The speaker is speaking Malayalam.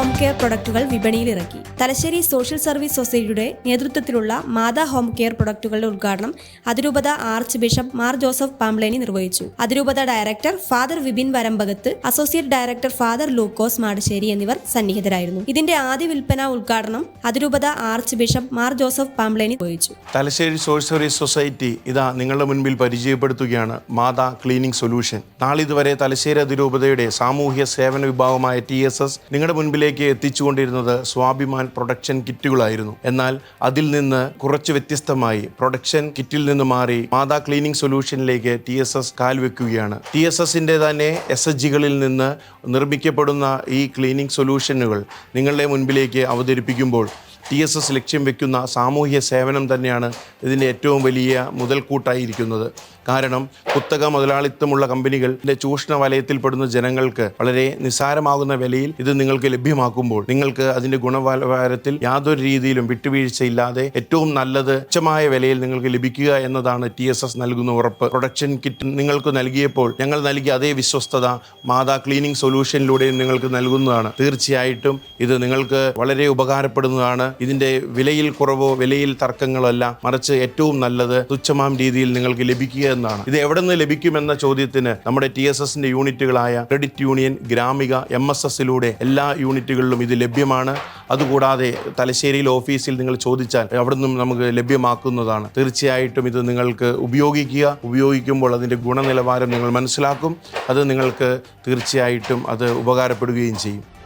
കെയർ പ്രൊഡക്റ്റുകൾ വിപണിയിൽ ഇറക്കി തലശ്ശേരി സോഷ്യൽ സർവീസ് സൊസൈറ്റിയുടെ നേതൃത്വത്തിലുള്ള മാതാ ഹോം കെയർ പ്രൊഡക്റ്റുകളുടെ ഉദ്ഘാടനം അതിരൂപത arch bishop Mar Joseph Pamplany നിർവഹിച്ചു. അതിരൂപത director father Vipin Varambakath associate director father Lukose Madassery എന്നിവർ സന്നിഹിതരായിരുന്നു. ഇതിന്റെ ആദ്യ വിൽപ്പന ഉദ്ഘാടനം അതിരൂപത arch bishop Mar Joseph Pamplany നിർവഹിച്ചു. തലശ്ശേരി സോഷ്യൽ സർവീസ് സൊസൈറ്റി ഇതാ നിങ്ങളുടെ മുൻപിൽ പരിചയപ്പെടുത്തുകയാണ് മാതാ ക്ലീനിംഗ് സൊല്യൂഷൻ നാളിതുവരെ തലശ്ശേരി അതിരൂപതയുടെ സാമൂഹ്യ സേവന വിഭാഗമായ ടി നിങ്ങളുടെ മുൻപിലേക്ക് എത്തിച്ചുകൊണ്ടിരുന്നത് സ്വാഭിമാൻ പ്രൊഡക്ഷൻ കിറ്റുകളായിരുന്നു. എന്നാൽ അതിൽ നിന്ന് കുറച്ച് വ്യത്യസ്തമായി പ്രൊഡക്ഷൻ കിറ്റിൽ നിന്ന് മാറി മാതാ ക്ലീനിങ് സൊല്യൂഷനിലേക്ക് ടി എസ് എസ് കാൽവെക്കുകയാണ്. ടി എസ് എസിന്റെ തന്നെ എസ് എച്ച് ജികളിൽ നിന്ന് നിർമ്മിക്കപ്പെടുന്ന ഈ ക്ലീനിങ് സൊല്യൂഷനുകൾ നിങ്ങളുടെ മുൻപിലേക്ക് അവതരിപ്പിക്കുമ്പോൾ ടി എസ് എസ് ലക്ഷ്യം വെക്കുന്ന സാമൂഹ്യ സേവനം തന്നെയാണ് ഇതിന്റെ ഏറ്റവും വലിയ മുതൽക്കൂട്ടായിരിക്കുന്നത്. കാരണം കുത്തക മുതലാളിത്തമുള്ള കമ്പനികളുടെ ചൂഷണ വലയത്തിൽപ്പെടുന്ന ജനങ്ങൾക്ക് വളരെ നിസ്സാരമാകുന്ന വിലയിൽ ഇത് നിങ്ങൾക്ക് ലഭ്യമാക്കുമ്പോൾ നിങ്ങൾക്ക് അതിന്റെ ഗുണനിലവാരത്തിൽ യാതൊരു രീതിയിലും വിട്ടുവീഴ്ചയില്ലാതെ ഏറ്റവും നല്ലത് ഉച്ചമായ വിലയിൽ നിങ്ങൾക്ക് ലഭിക്കുക എന്നതാണ് ടി എസ് എസ് നൽകുന്ന ഉറപ്പ്. പ്രൊഡക്ഷൻ കിറ്റ് നിങ്ങൾക്ക് നൽകിയപ്പോൾ ഞങ്ങൾ നൽകിയ അതേ വിശ്വസ്തത മാതാ ക്ലീനിങ് സൊല്യൂഷനിലൂടെയും നിങ്ങൾക്ക് നൽകുന്നതാണ്. തീർച്ചയായിട്ടും ഇത് നിങ്ങൾക്ക് വളരെ ഉപകാരപ്പെടുന്നതാണ്. ഇതിന്റെ വിലയിൽ കുറവോ വിലയിൽ തർക്കങ്ങളോ അല്ല. മറിച്ച് ഏറ്റവും നല്ലത് തുച്ഛമാം രീതിയിൽ നിങ്ങൾക്ക് ലഭിക്കുക എന്നാണ്. ഇത് എവിടെ നിന്ന് ലഭിക്കുമെന്ന ചോദ്യത്തിന് നമ്മുടെ ടി എസ് എസിന്റെ യൂണിറ്റുകളായ credit union Gramika M S എസിലൂടെ എല്ലാ യൂണിറ്റുകളിലും ഇത് ലഭ്യമാണ്. അതുകൂടാതെ തലശ്ശേരിയിൽ ഓഫീസിൽ നിങ്ങൾ ചോദിച്ചാൽ അവിടെ നിന്നും നമുക്ക് ലഭ്യമാക്കുന്നതാണ്. തീർച്ചയായിട്ടും ഇത് നിങ്ങൾക്ക് ഉപയോഗിക്കുക. ഉപയോഗിക്കുമ്പോൾ അതിന്റെ ഗുണനിലവാരം നിങ്ങൾ മനസ്സിലാക്കും. അത് നിങ്ങൾക്ക് തീർച്ചയായിട്ടും അത് ഉപകാരപ്പെടുകയും ചെയ്യും.